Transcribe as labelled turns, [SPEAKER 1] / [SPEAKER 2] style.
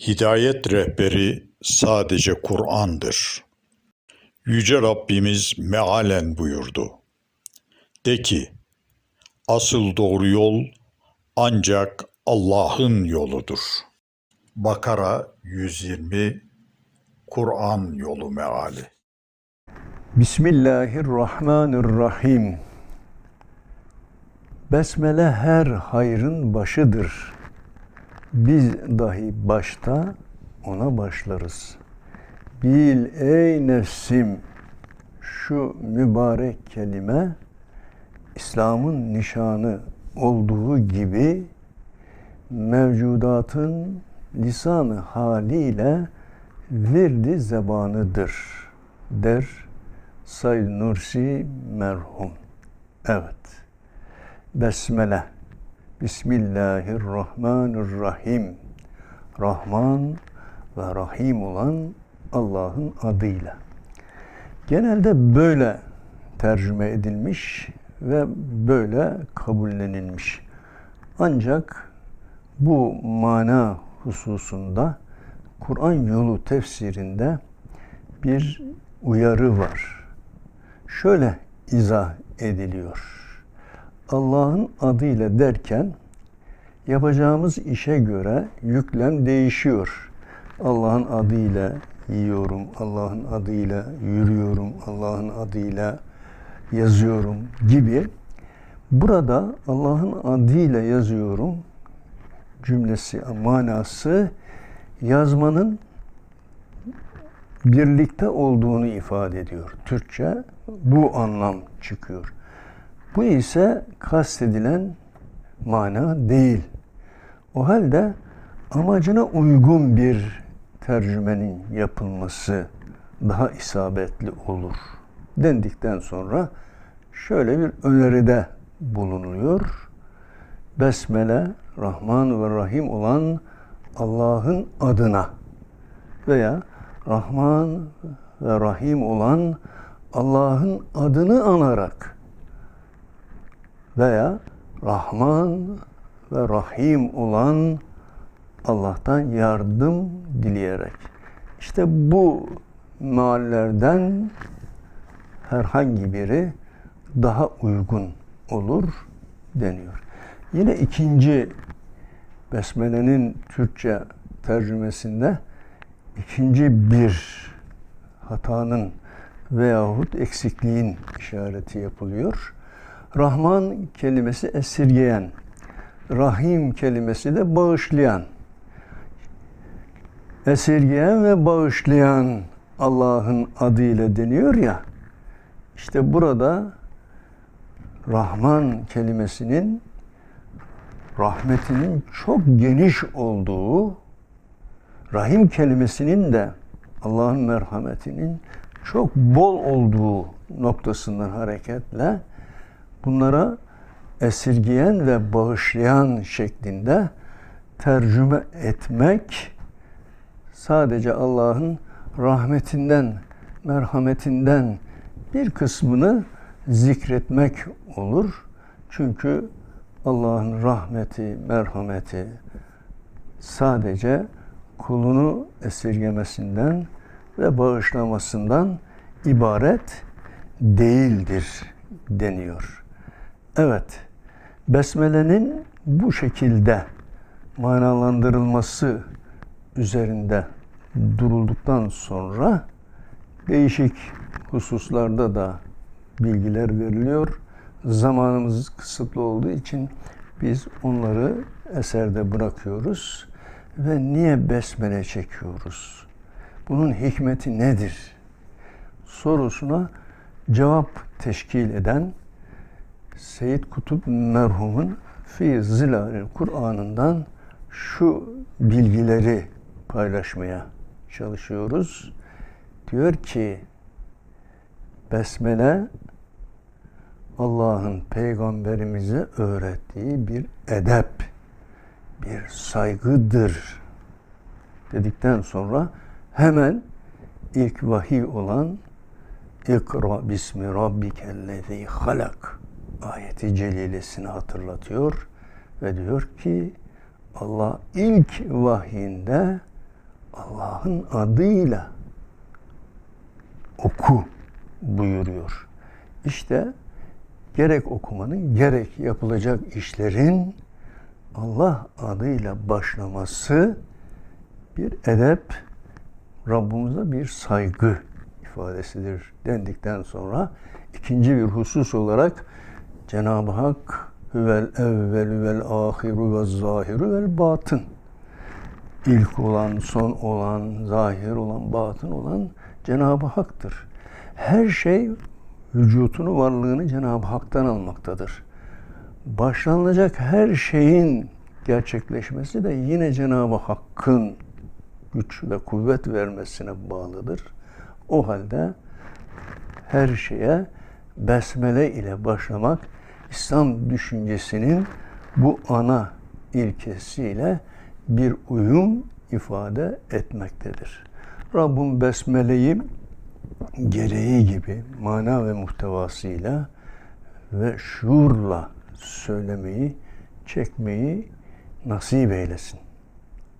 [SPEAKER 1] Hidayet rehberi sadece Kur'an'dır. Yüce Rabbimiz mealen buyurdu. De ki, asıl doğru yol ancak Allah'ın yoludur. Bakara 120 Kur'an yolu meali.
[SPEAKER 2] Bismillahirrahmanirrahim. Besmele her hayrın başıdır. Biz dahi başta ona başlarız. Bil ey nefsim şu mübarek kelime İslam'ın nişanı olduğu gibi mevcudatın lisanı haliyle virdi zebanıdır der Said Nursi merhum. Evet. Besmele. Bismillahirrahmanirrahim. Rahman ve Rahim olan Allah'ın adıyla. Genelde böyle tercüme edilmiş ve böyle kabullenilmiş. Ancak bu mana hususunda Kur'an yolu tefsirinde bir uyarı var. Şöyle izah ediliyor. Allah'ın adıyla derken yapacağımız işe göre yüklem değişiyor. Allah'ın adıyla yiyorum, Allah'ın adıyla yürüyorum, Allah'ın adıyla yazıyorum gibi. Burada Allah'ın adıyla yazıyorum cümlesi, manası yazmanın birlikte olduğunu ifade ediyor. Türkçe bu anlam çıkıyor. Bu ise kastedilen mana değil. O halde amacına uygun bir tercümenin yapılması daha isabetli olur dendikten sonra şöyle bir öneride bulunuluyor. Besmele Rahman ve Rahim olan Allah'ın adına veya Rahman ve Rahim olan Allah'ın adını anarak veya Rahman ve Rahim olan Allah'tan yardım dileyerek. İşte bu meallerden herhangi biri daha uygun olur deniyor. Yine ikinci Besmele'nin Türkçe tercümesinde ikinci bir hatanın veyahut eksikliğin işareti yapılıyor. Rahman kelimesi esirgeyen, Rahim kelimesi de bağışlayan. Esirgeyen ve bağışlayan Allah'ın adıyla deniyor ya. İşte burada Rahman kelimesinin rahmetinin çok geniş olduğu, Rahim kelimesinin de Allah'ın merhametinin çok bol olduğu noktasından hareketle bunlara esirgeyen ve bağışlayan şeklinde tercüme etmek sadece Allah'ın rahmetinden, merhametinden bir kısmını zikretmek olur. Çünkü Allah'ın rahmeti, merhameti sadece kulunu esirgemesinden ve bağışlamasından ibaret değildir deniyor. Evet, Besmele'nin bu şekilde manalandırılması üzerinde durulduktan sonra değişik hususlarda da bilgiler veriliyor. Zamanımız kısıtlı olduğu için biz onları eserde bırakıyoruz ve niye besmele çekiyoruz? Bunun hikmeti nedir? Sorusuna cevap teşkil eden Seyyid Kutup merhumun Fi Zilalil Kur'an'ından şu bilgileri paylaşmaya çalışıyoruz. Diyor ki Besmele Allah'ın peygamberimize öğrettiği bir edep, bir saygıdır dedikten sonra hemen ilk vahiy olan İkra bismi rabbikellezi halak ayeti celilesini hatırlatıyor ve diyor ki Allah ilk vahyinde Allah'ın adıyla oku buyuruyor. İşte gerek okumanın gerek yapılacak işlerin Allah adıyla başlaması bir edep, Rabbimize bir saygı ifadesidir dendikten sonra ikinci bir husus olarak Cenab-ı Hak huvel evvelü vel ahiru ve zahiru vel batın ilk olan, son olan, zahir olan, batın olan Cenab-ı Hak'tır. Her şey vücutunu, varlığını Cenab-ı Hak'tan almaktadır. Başlanacak her şeyin gerçekleşmesi de yine Cenab-ı Hakk'ın güç ve kuvvet vermesine bağlıdır. O halde her şeye besmele ile başlamak İslam düşüncesinin bu ana ilkesiyle bir uyum ifade etmektedir. Rabbim besmeleyi gereği gibi mana ve muhtevasıyla ve şuurla söylemeyi, çekmeyi nasip eylesin.